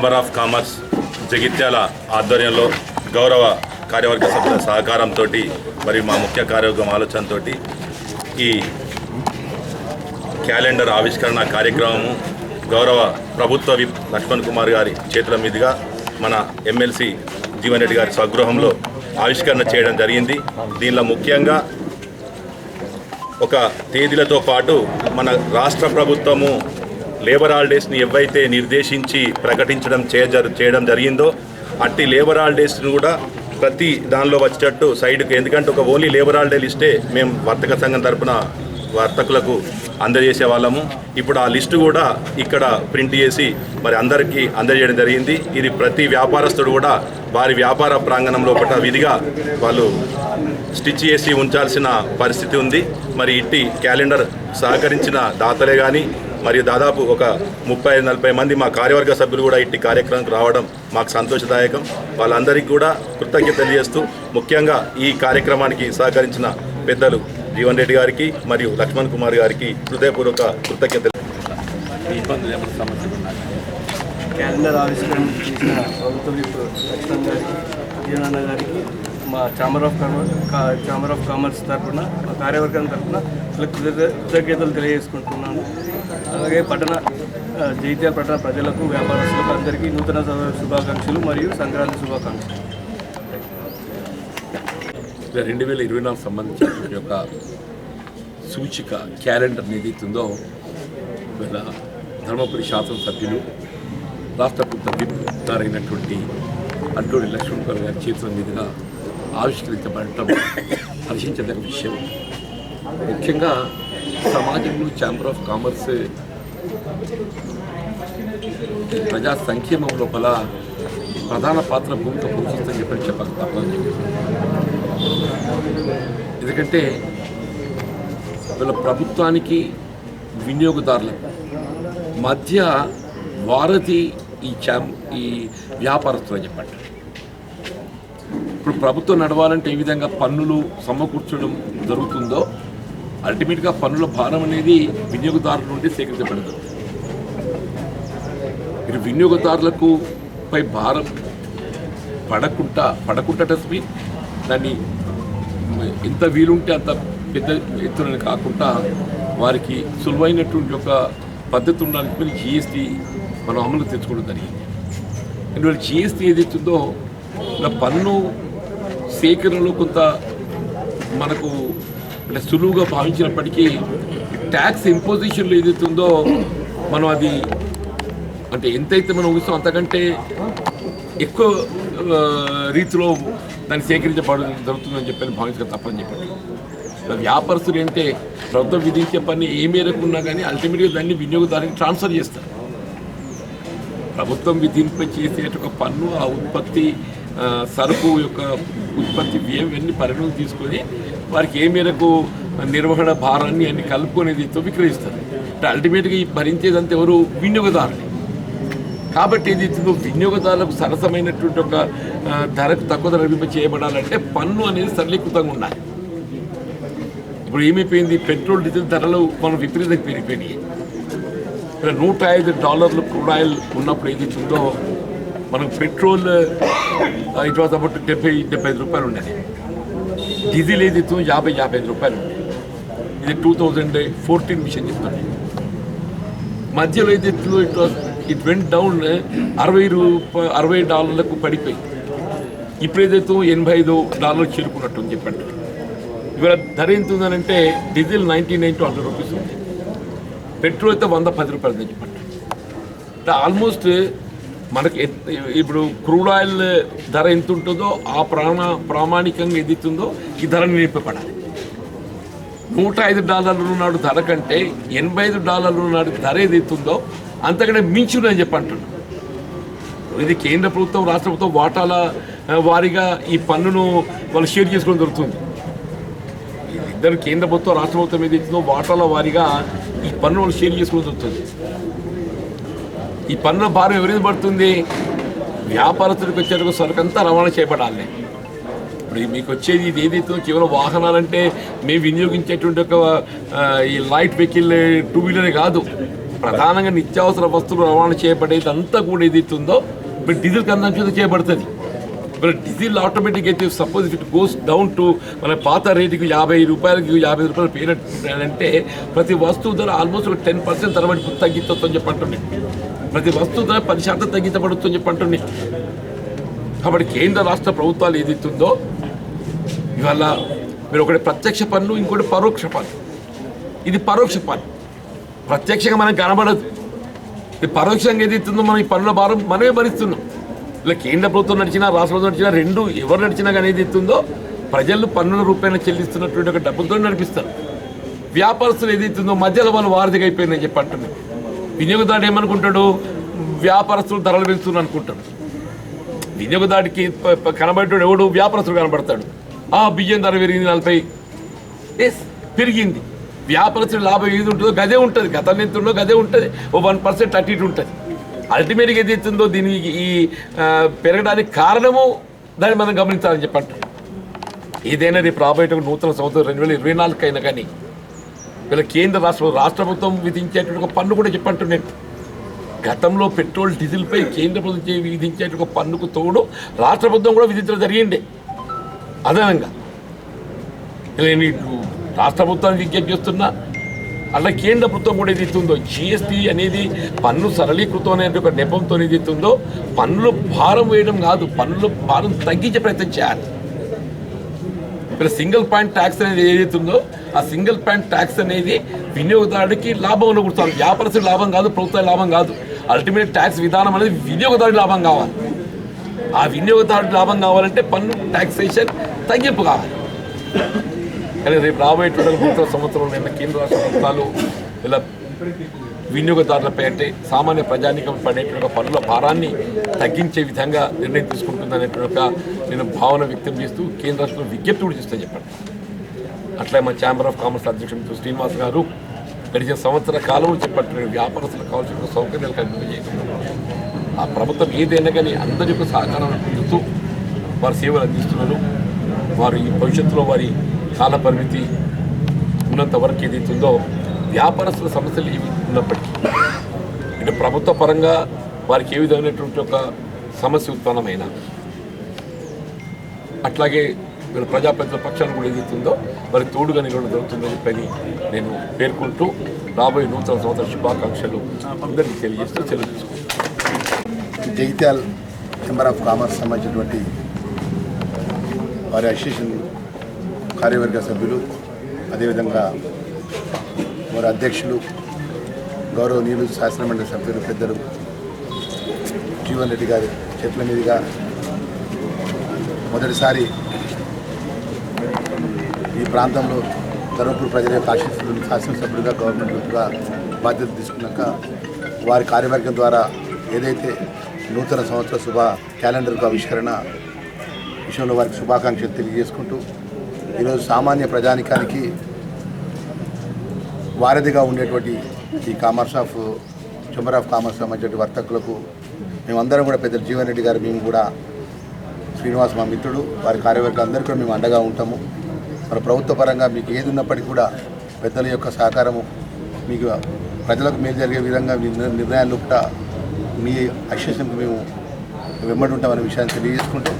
Chamber of commerce Jagtial ఆధ్వర్యంలో గౌరవ కార్యవర్గ సభ్యుల సహకారంతో మరియు మా ముఖ్య కార్యవర్గం ఆలోచనతో ఈ క్యాలెండర్ ఆవిష్కరణ కార్యక్రమము గౌరవ ప్రభుత్వ విప్ లక్ష్మణ్ కుమార్ గారి చేతుల మీదుగా మన ఎమ్మెల్సీ జీవన్ రెడ్డి గారి స్వగృహంలో ఆవిష్కరణ చేయడం జరిగింది. దీనిలో ముఖ్యంగా ఒక తేదీలతో పాటు మన రాష్ట్ర ప్రభుత్వము లేబర్ హాలిడేస్ని ఎవైతే నిర్దేశించి ప్రకటించడం చేయ- చేయడం జరిగిందో అట్టి లేబర్ హాలిడేస్ని కూడా ప్రతి దానిలో వచ్చేటట్టు సైడ్కి. ఎందుకంటే ఒక ఓన్లీ లేబర్ హాలిడే లిస్టే మేము వర్తక సంఘం తరఫున వర్తకులకు అందజేసే వాళ్ళము. ఇప్పుడు ఆ లిస్టు కూడా ఇక్కడ ప్రింట్ చేసి మరి అందరికీ అందజేయడం జరిగింది. ఇది ప్రతి వ్యాపారస్తుడు కూడా వారి వ్యాపార ప్రాంగణం లోపల విధిగా వాళ్ళు స్టిచ్ చేసి ఉంచాల్సిన పరిస్థితి ఉంది. మరి ఇట్టి క్యాలెండర్ సహకరించిన దాతలే కానీ మరియు దాదాపు ఒక ముప్పై నలభై మంది మా కార్యవర్గ సభ్యులు కూడా ఇట్టి కార్యక్రమంకి రావడం మాకు సంతోషదాయకం. వాళ్ళందరికీ కూడా కృతజ్ఞత తెలియజేస్తూ ముఖ్యంగా ఈ కార్యక్రమానికి సహకరించిన పెద్దలు జీవన్ రెడ్డి గారికి మరియు లక్ష్మణ్ కుమార్ గారికి హృదయపూర్వక కృతజ్ఞతలు. క్యాలెండర్ ఆవిష్కరణ చేసిన ప్రభుత్వ విప్ లక్ష్మణ్ గారికి జీవనన్న గారికి మా chamber of commerce chamber of commerce తరఫున మా కార్యవర్గం తరఫున కృతజ్ఞతలు తెలియజేసుకుంటున్నాను. అలాగే పట్టణ జైత్యాల పట్టణ ప్రజలకు వ్యాపారస్తులకు అందరికీ నూతన శుభాకాంక్షలు మరియు సంక్రాంతి శుభాకాంక్షలు. రెండు వేల ఇరవై నాలుగు సంబంధించిన యొక్క సూచిక క్యాలెండర్ ఏదైతుందో ఇవాళ ధర్మపురి శాసనసభ్యులు రాష్ట్ర ప్రభుత్వ విప్ లక్ష్మణ్ గారి చేతుల మీదుగా ఆవిష్కరించబడటం హర్షించదగిన విషయం. ముఖ్యంగా సమాజంలో ఛాంబర్ ఆఫ్ కామర్స్ ప్రజా సంక్షేమం లోపల ప్రధాన పాత్ర భూమిక పోషిస్తుందని చెప్పని చెప్పక తప్పని ఎందుకంటే వీళ్ళ ప్రభుత్వానికి వినియోగదారులకు మధ్య వారధి ఈ చాం ఈ వ్యాపారస్తులు అని చెప్పండి ఇప్పుడు ప్రభుత్వం నడవాలంటే ఏ విధంగా పన్నులు సమకూర్చడం జరుగుతుందో అల్టిమేట్గా పన్నుల భారం అనేది వినియోగదారుల నుండి సేకరించబడుతుంది మీరు వినియోగదారులకు పై భారం పడకుండా పడకుండా మీన్ దాన్ని ఎంత వీలుంటే అంత పెద్ద ఎత్తున కాకుండా వారికి సులువైనటువంటి ఒక పద్ధతి ఉండడానికి మీరు జిఎస్టీ మనం అమలు తెచ్చుకోవడం జరిగింది. అందువల్ల జిఎస్టీ ఏదైతుందో ఇలా పన్ను సేకరణలో కొంత మనకు అంటే సులువుగా భావించినప్పటికీ ట్యాక్స్ ఇంపోజిషన్లో ఏదైతుందో మనం అది అంటే ఎంతైతే మనం ఊహిస్తాం అంతకంటే ఎక్కువ రీతిలో దాన్ని సేకరించబడడం జరుగుతుందని చెప్పని భావించక తప్పని చెప్పండి. వ్యాపారస్తులు ఏంటంటే ప్రభుత్వం విధించే పని ఏ మేరకు ఉన్నా కానీ అల్టిమేట్గా దాన్ని వినియోగదారునికి ట్రాన్స్ఫర్ చేస్తారు. ప్రభుత్వం విధింప చేసే ఒక పన్ను ఆ ఉత్పత్తి సరుకు యొక్క ఉత్పత్తి వ్యయం ఇవన్నీ పరిగణలోకి తీసుకొని వారికి ఏ మేరకు నిర్వహణ భారాన్ని అన్ని కలుపుకునేది విక్రయిస్తారు అంటే అల్టిమేట్గా ఈ భరించేదంతా ఎవరు? వినియోగదారుని కాబట్టి ఇది వినియోగదారులకు సరసమైనటువంటి ఒక ధరకు తక్కువ ధర విభ చేయబడాలంటే పన్ను అనేది సరళీకృతంగా ఉండాలి. ఇప్పుడు ఏమైపోయింది? పెట్రోల్ డీజిల్ ధరలు మనం విపరీతంగా పెరిగిపోయినాయి. ఇక్కడ నూట ఐదు డాలర్లు క్రూడ్ ఆయిల్ ఉన్నప్పుడు ఏది ఉందో మనకు పెట్రోల్ ఇట్ వాజ్ అబౌట్ డెబ్బై డెబ్బై ఐదు రూపాయలు ఉండేది. డీజిల్ ఏది ఇస్తుంది యాభై యాభై ఐదు రూపాయలు ఇది టూ థౌజండ్ ఫోర్టీన్ మిషన్ చెప్తుంది మధ్యలో అయితే it was it went down అరవై రూపాయ అరవై డాలర్లకు పడిపోయి ఇప్పుడు ఏదైతే ఎనభై ఐదు డాలర్లు చేరుకున్నట్టు అని చెప్పండి. ఇవాళ ధర ఎంత ఉందనంటే diesel ninety nine to hundred rupees ఉంది. పెట్రోల్ అయితే వంద పది రూపాయలు అని చెప్పండి. ఆల్మోస్ట్ మనకి ఇప్పుడు క్రూడ్ ఆయిల్ ధర ఎంత ఉంటుందో ఆ ప్రాణ ప్రామాణికంగా ఎదుగుతుందో ఈ ధర నిలిపబడాలి నూట ఐదు డాలర్లు నాడు ధర కంటే ఎనభై ఐదు డాలర్లు నాడు ధర ఏదైతుందో అంతకంటే మించునని చెప్పి అంటున్నాను ఇది కేంద్ర ప్రభుత్వం రాష్ట్ర ప్రభుత్వం వాటాల వారీగా ఈ పన్నును వాళ్ళు షేర్ చేసుకోవడం జరుగుతుంది. ఇద్దరు కేంద్ర ప్రభుత్వం రాష్ట్ర ప్రభుత్వం ఏదైతుందో వాటాల వారీగా ఈ పన్ను వాళ్ళు షేర్ చేసుకోవడం జరుగుతుంది. ఈ పన్నుల భారం ఎవరైతే పడుతుంది? వ్యాపారస్తుడికి వచ్చేందుకు సరుకంతా రవాణా చేయబడాలి. ఇప్పుడు మీకు వచ్చేది ఇది ఏదైతే కేవలం వాహనాలంటే మేము వినియోగించేటువంటి ఒక ఈ లైట్ వెహికల్ టూ వీలరే కాదు. ప్రధానంగా నిత్యావసర వస్తువులు రవాణా చేయబడేది అంతా కూడా ఏదైతే ఉందో ఇప్పుడు డీజిల్ కన్సంప్షన్ చేయబడుతుంది. ఇప్పుడు డీజిల్ ఆటోమేటిక్ అయితే suppose it goes down to మన పాత రేటుకి యాభై రూపాయలకి యాభై రూపాయలు పేరెంట్ అంటే ప్రతి వస్తువు ధర ఆల్మోస్ట్ ఒక టెన్ పర్సెంట్ తరబడి తగ్గించొచ్చని చెప్పంటుంది ప్రతి వస్తువు ధర పది శాతం తగ్గించబడుతుంది చెప్పంటుంది కాబట్టి కేంద్ర రాష్ట్ర ప్రభుత్వాలు ఏదైతుందో ఇవాళ మీరు ఒకటి ప్రత్యక్ష పన్ను ఇంకోటి పరోక్ష పన్ను. ఇది పరోక్ష పన్ను. ప్రత్యక్షంగా మనకు కనబడదు. ఇది పరోక్షంగా ఏదైతుందో మనం ఈ పన్నుల భారం మనమే భరిస్తున్నాం. ఇలా కేంద్ర ప్రభుత్వం నడిచినా రాష్ట్ర ప్రభుత్వం నడిచినా రెండు ఎవరు నడిచినా కానీ ఏది ఇస్తుందో ప్రజలు పన్నుల రూపాయన చెల్లిస్తున్నటువంటి ఒక డబ్బులతో నడిపిస్తారు. వ్యాపారస్తులు ఏదైతుందో మధ్యలో వాళ్ళు వారధిగా అయిపోయిందని చెప్పి అంటున్నాయి వినియోగదారుడు ఏమనుకుంటాడు? వ్యాపారస్తులు ధరలు పెంచుతున్నారు అనుకుంటాడు. వినియోగదారుడికి కనబడేటోడు ఎవడు? వ్యాపారస్తుడు కనబడతాడు. ఆ బియ్యం ధర పెరిగింది నలభై. ఎస్ పెరిగింది. వ్యాపారస్తుడు లాభం ఏది ఉంటుందో గదే ఉంటుంది. గతం ఎంత ఉందో గదే ఉంటుంది. ఓ వన్ పర్సెంట్ అటు ఇటు ఉంటుంది. అల్టిమేట్గా ఏది ఎత్తుందో దీనికి ఈ పెరగడానికి కారణము దాన్ని మనం గమనించాలని చెప్పంటారు. ఏదైనా రేపు రాబోయే నూతన సంవత్సరం రెండు వేల ఇరవై నాలుగు అయినా కానీ వీళ్ళ కేంద్ర రాష్ట్ర రాష్ట్ర ప్రభుత్వం విధించేటువంటి ఒక పన్ను కూడా చెప్పంటున్నాను గతంలో పెట్రోల్ డీజిల్పై కేంద్ర ప్రభుత్వం విధించేటువంటి ఒక పన్నుకు తోడు రాష్ట్ర ప్రభుత్వం కూడా విధించడం జరిగింది. అదనంగా. ఇలా నేను రాష్ట్ర ప్రభుత్వానికి విజ్ఞప్తి చేస్తున్నా. అట్లా కేంద్ర ప్రభుత్వం కూడా ఏదైతుందో ఇస్తుందో జిఎస్టీ అనేది పన్ను సరళీకృతం అనే ఒక నెపంతో ఏదైతుందో ఇస్తుందో భారం వేయడం కాదు పన్నుల భారం తగ్గించే ప్రయత్నం చేయాలి. ఇక్కడ సింగిల్ పాయింట్ ట్యాక్స్ అనేది ఏదైతే ఉందో ఆ సింగిల్ పాయింట్ ట్యాక్స్ అనేది వినియోగదారుడికి లాభం కూర్చోవాలి వ్యాపారస్తుడి లాభం కాదు ప్రభుత్వ లాభం కాదు. అల్టిమేట్ ట్యాక్స్ విధానం అనేది వినియోగదారుడి లాభం కావాలి. ఆ వినియోగదారుడి లాభం కావాలంటే పన్ను ట్యాక్సేషన్ తగ్గింపు కావాలి. కానీ రేపు రాబోయేటువంటి సంవత్సరంలో నిన్న కేంద్ర రాష్ట్ర ప్రభుత్వాలు ఇలా వినియోగదారులపై అంటే సామాన్య ప్రజానికం పడేటువంటి పనుల భారాన్ని తగ్గించే విధంగా నిర్ణయం తీసుకుంటుందనేటువంటి ఒక నేను భావన వ్యక్తం చేస్తూ కేంద్ర రాష్ట్రంలో విజ్ఞప్తి కూడా చేస్తే చెప్పండి. అట్లే మా ఛాంబర్ ఆఫ్ కామర్స్ అధ్యక్షుడు శ్రీనివాస్ గారు గడిచిన సంవత్సర కాలంలో చెప్పట్లేదు వ్యాపారస్తులకు కావాల్సిన సౌకర్యాలు కల్పించడం ఆ ప్రభుత్వం ఏదైనా కానీ అందరి యొక్క సహకారం పొందుతూ వారు సేవలు అందిస్తున్నారు. వారు ఈ భవిష్యత్తులో వారి కాల పరిమితి ఉన్నంత వరకు ఏదైతుందో వ్యాపారస్తుల సమస్యలు ఇవి ఉన్నప్పటికీ. ఇటు ప్రభుత్వ పరంగా వారికి ఏ విధమైనటువంటి ఒక సమస్య ఉత్పన్నమైనా అట్లాగే వీళ్ళ ప్రజాప్రతినిధుల పక్షాన్ని కూడా ఏదైతుందో మరి తోడుగా నిలవడం జరుగుతుందని చెప్పని నేను పేర్కొంటూ రాబోయే నూతన సంవత్సర శుభాకాంక్షలు అందరికీ తెలియజేస్తూ సెలవు జైత్యాల్ జగిత్యాల్ ఛాంబర్ ఆఫ్ కామర్స్ సంబంధించినటువంటి వారి అసోసియేషన్ కార్యవర్గ సభ్యులు అదేవిధంగా వారి అధ్యక్షులు గౌరవనీయులు శాసనమండలి సభ్యులు పెద్దలు జీవన్ రెడ్డి గారి చెట్ల మీదుగా మొదటిసారి ఈ ప్రాంతంలో ధర్మపురి ప్రజల యొక్క ఆశీస్సులు శాసనసభ్యులుగా గవర్నమెంట్ బాధ్యత తీసుకున్నాక వారి కార్యవర్గం ద్వారా ఏదైతే నూతన సంవత్సర శుభ క్యాలెండర్కు ఆవిష్కరణ విషయంలో వారికి శుభాకాంక్షలు తెలియజేసుకుంటూ ఈరోజు సామాన్య ప్రజానికానికి వారధిగా ఉండేటువంటి ఈ commerce of chamber of commerce సంబంధించిన వర్తకులకు మేమందరం కూడా పెద్ద జీవన్ రెడ్డి గారు మేము కూడా శ్రీనివాస్ మా మిత్రుడు వారి కార్యవర్గం అందరికీ కూడా మేము అండగా ఉంటాము. మన ప్రభుత్వ పరంగా మీకు ఏది ఉన్నప్పటికీ కూడా పెద్దల యొక్క సహకారము మీకు ప్రజలకు మేలు జరిగే విధంగా మీ నిర్ణయాలు కూడా మీ అసోసియేషన్కి మేము వెంబడి ఉంటామనే విషయాన్ని తెలియజేసుకుంటాం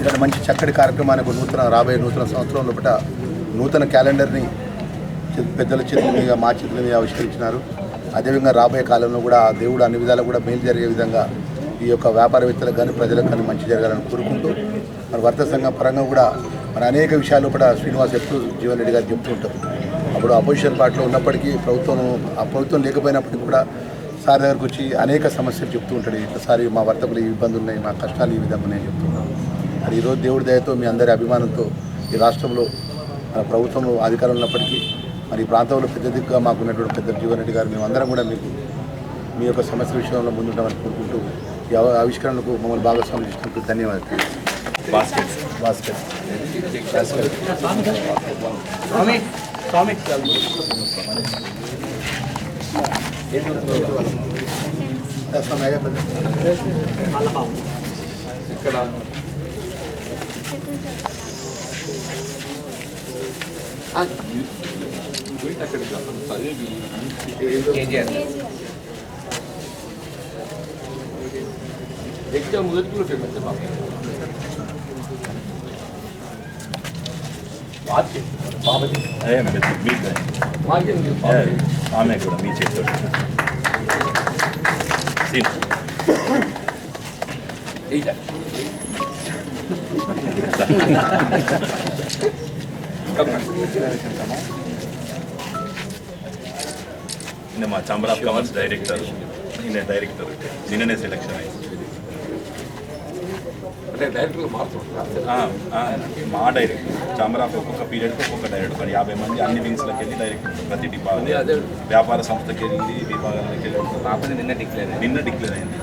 ఇలాంటి మంచి చక్కటి కార్యక్రమానికి నూతన రాబోయే నూతన సంవత్సరం లోపల నూతన క్యాలెండర్ని పెద్దల చేతుల మీద మా చేతుల మీద ఆవిష్కరించినారు. అదేవిధంగా రాబోయే కాలంలో కూడా దేవుడు అన్ని విధాలు కూడా మేలు జరిగే విధంగా ఈ యొక్క వ్యాపారవేత్తలకు కానీ ప్రజలకు కానీ మంచి జరగాలని కోరుకుంటూ మరి వర్త సంఘం పరంగా కూడా మరి అనేక విషయాలు కూడా శ్రీనివాస్ ఎప్పుడు జీవన్ రెడ్డి గారు చెప్తూ ఉంటారు. అప్పుడు అపోజిషన్ పార్టీలో ఉన్నప్పటికీ ప్రభుత్వం ఆ ప్రభుత్వం లేకపోయినప్పటికీ కూడా సార్ దగ్గరకు వచ్చి అనేక సమస్యలు చెప్తూ ఉంటాడు. ఇట్లసారి మా వర్తకులు ఈ ఇబ్బందులు ఉన్నాయి మా కష్టాలు ఈ విధంగా ఉన్నాయని చెప్తున్నాను మరి ఈరోజు దేవుడి దయతో మీ అందరి అభిమానంతో ఈ రాష్ట్రంలో మన ప్రభుత్వంలో అధికారం ఉన్నప్పటికీ మరి ఈ ప్రాంతంలో పెద్ద దిక్కుగా మాకున్నటువంటి పెద్ద జీవన్ రెడ్డి గారు మేమందరం కూడా మీకు మీ యొక్క సమస్య విషయంలో ముందుంటామని కోరుకుంటూ ఈ ఆవిష్కరణకు మమ్మల్ని భాగస్వామ్యం చేసుకుంటూ ధన్యవాదాలు. ఇక్కడ. పోయి అక్కడికి చదివి ఎగ్జామ్ మొదటి ఫేమస్ బాబు బాధ్య బాబది అదే మీకు భాగ్యం లేదు బాబది ఆమె కూడా మీ చేతితో సీన్ ఏజా నిన్న మా ఛాంబర్ ఆఫ్ కామర్స్ డైరెక్టర్ నిన్న డైరెక్టర్ నిన్ననే సెలెక్షన్ అయింది. మా డైరెక్టర్. ఛాంబర్ ఆఫ్ ఒక్కొక్క పీరియడ్కి ఒక్కొక్క డైరెక్టర్. ఒక యాభై మంది అన్ని వింగ్స్లోకి వెళ్ళి డైరెక్టర్ ప్రతి డిపార్ట్మెంట్. వ్యాపార సంస్థకి వెళ్ళి విభాగాలకి వెళ్ళి. నిన్న డిక్లేర్ నిన్న డిక్లేర్ అయింది.